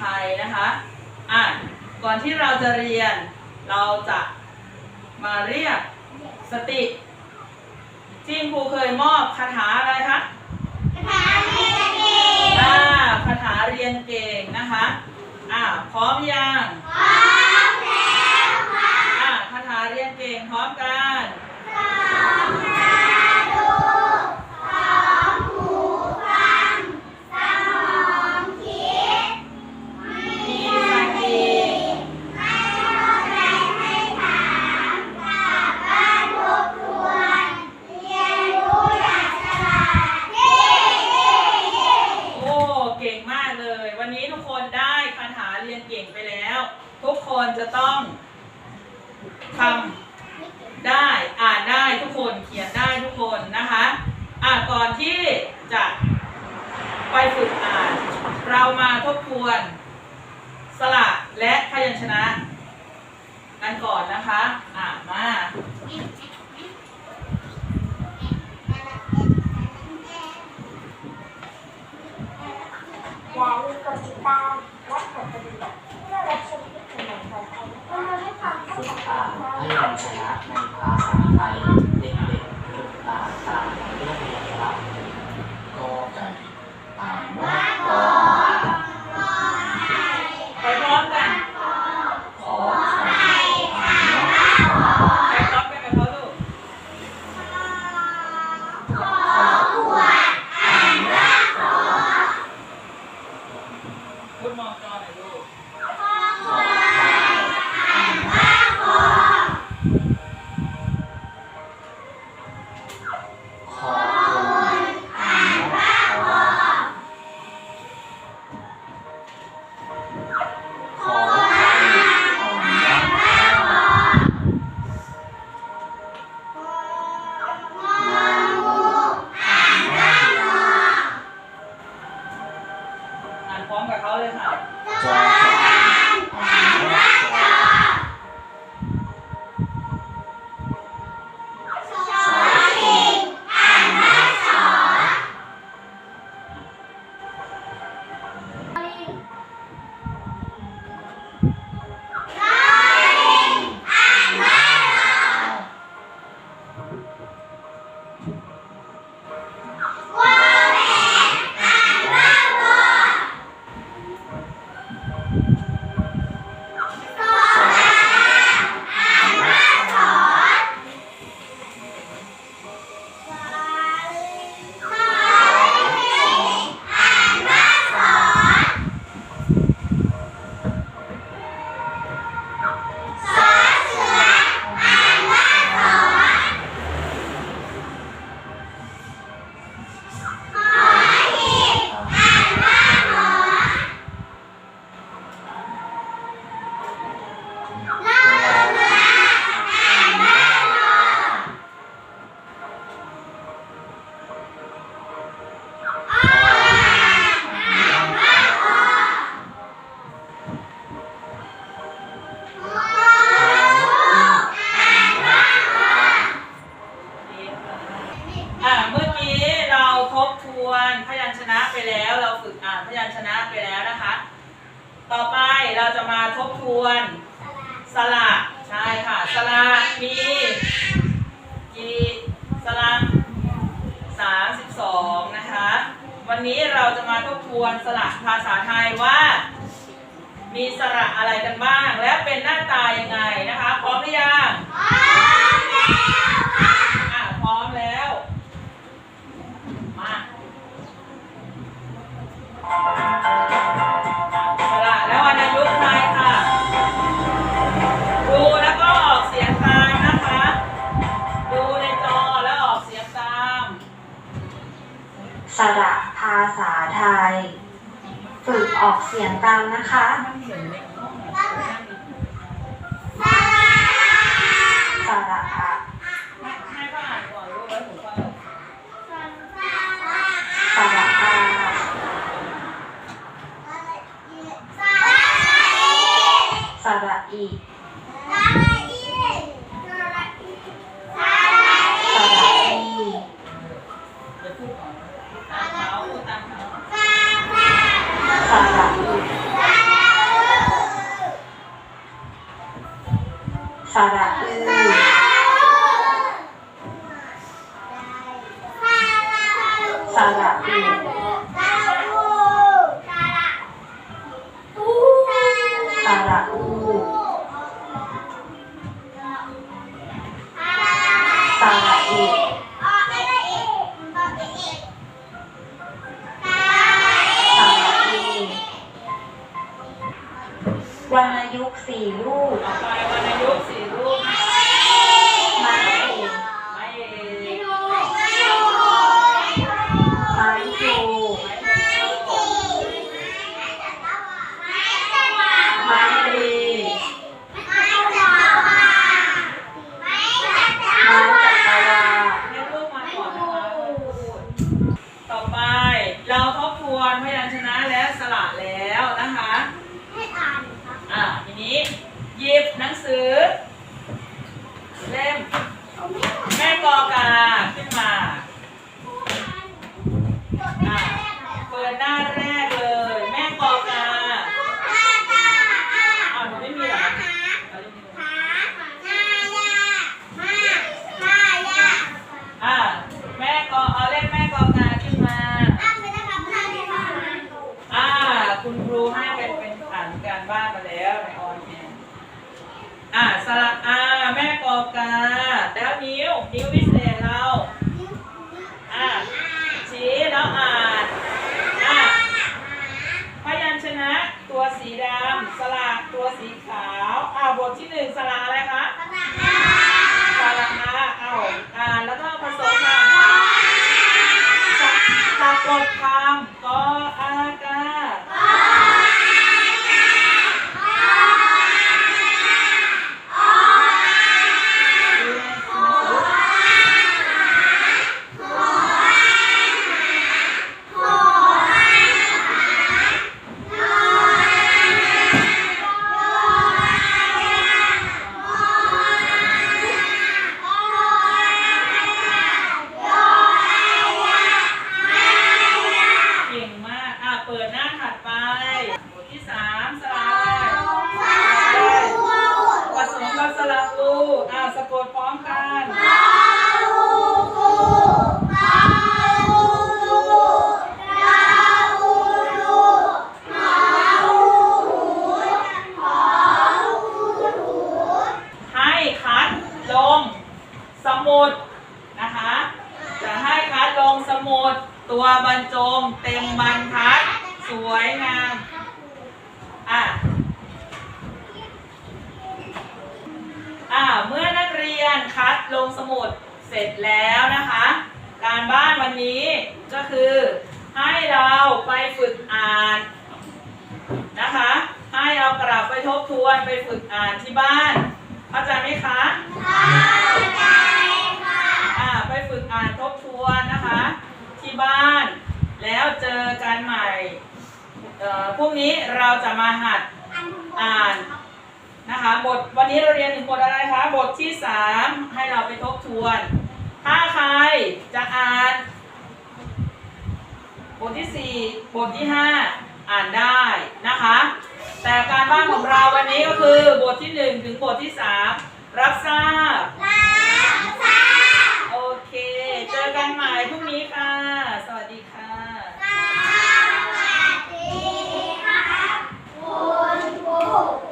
ไทยนะคะอะก่อนที่เราจะเรียนเราจะมาเรียกสติที่ครูเคยมอบคาถาอะไรคะอ่าคาถาเรียนเก่งนะคะอ่าพร้อมยังอ่าคาถาเรียนเก่งพร้อมกัน มีสติโอ้ เก่งมากเลย วันนี้ทุกคนได้คาถาเรียนเก่งไปแล้ว ทุกคนจะต้องทำได้ อ่านได้ทุกคน เขียนได้ทุกคนนะคะ อะก่อนที่จะไปฝึกอ่าน เรามาทบทวน สระและพยัญชนะกันก่อนนะคะ อ่ามาอย่าลืมกดติดตามและกดกระดิ่งเพื่อรับชมคลิปใหม่ๆของเราเพื่อให้ความเข้าใจอ่านให้นในภาษาไทย แล้ว เราฝึกอ่านพยัญชนะไปแล้วนะคะ ต่อไปเราจะมาทบทวนสระใช่ค่ะสระมีกี่สระสามสิบสองนะคะ วันนี้เราจะมาทบทวนสระภาษาไทยว่า มีสระอะไรกันบ้าง และเป็นหน้าตายังไงนะคะพร้อมหรือยัง เสียงตามนะคะสระอะให้ให้เขาอ่านก่อนรู้แล้วผมฟังสระอาสระอี สระอูสระอูสระเอกสระเอกวรรณยุกต์สี่รูปต่อไปวรรณยุกต์สี่รูปนะคะ ไม้เอก ไม้เอก ไม้โย ไม้รี ไม้จักรวาล ให้รูปมาก่อนนะคะพูดต่อไปเราทบทวนพยัญชนะและสระแล้วนะคะ อ่าทีนี้หยิบหนังสือ เล่มแม่กอกาขึ้นมาอ่าเปิดหน้าแรกเลย แม่กอกาอ้าวหนูไม่มีเหรอเอาเล่มนี้อ่าแม่กอเอาเล่มแม่กอกาขึ้นมา อ่า คุณครูให้เป็นเป็นอ่านการบ้านมาแล้วในออนแอนอ่าสระอาแม่กอกา แล้วนิ้ว นิ้วพิเศษเรา อ่า ชี้แล้วอ่าน อ่าพยัญชนะตัวสีดำสระตัวสีขาว อ่าบทที่หนึ่งสระอะไรคะสระอาเอาอ่านแล้วก็ผสมกันสะสะ กดคำกออากา มุดนะคะ จะให้คัดลงสมุดตัวบรรจงเต็มบรรทัดสวยงามอะอ่าเมื่อนักเรียนคัดลงสมุดเสร็จแล้วนะคะ การบ้านวันนี้ก็คือให้เราไปฝึกอ่านนะคะ ให้เรากลับไปทบทวนไปฝึกอ่านที่บ้านเข้าใจไหมคะอ่าไปฝึกอ่านทบทวนนะคะ ที่ บ้าน แล้วเจอกันใหม่เอ่อพรุ่งนี้เราจะมาหัดอ่านนะคะบทวันนี้เราเรียนถึงบทอะไรคะบทที่สามให้เราไปทบทวน ถ้าใครจะอ่าน บทที่สี่บทที่ห้าอ่านได้นะคะ แต่การบ้านของเราวันนี้ก็คือบทที่หนึ่งถึงบทที่สามรับทราบรับ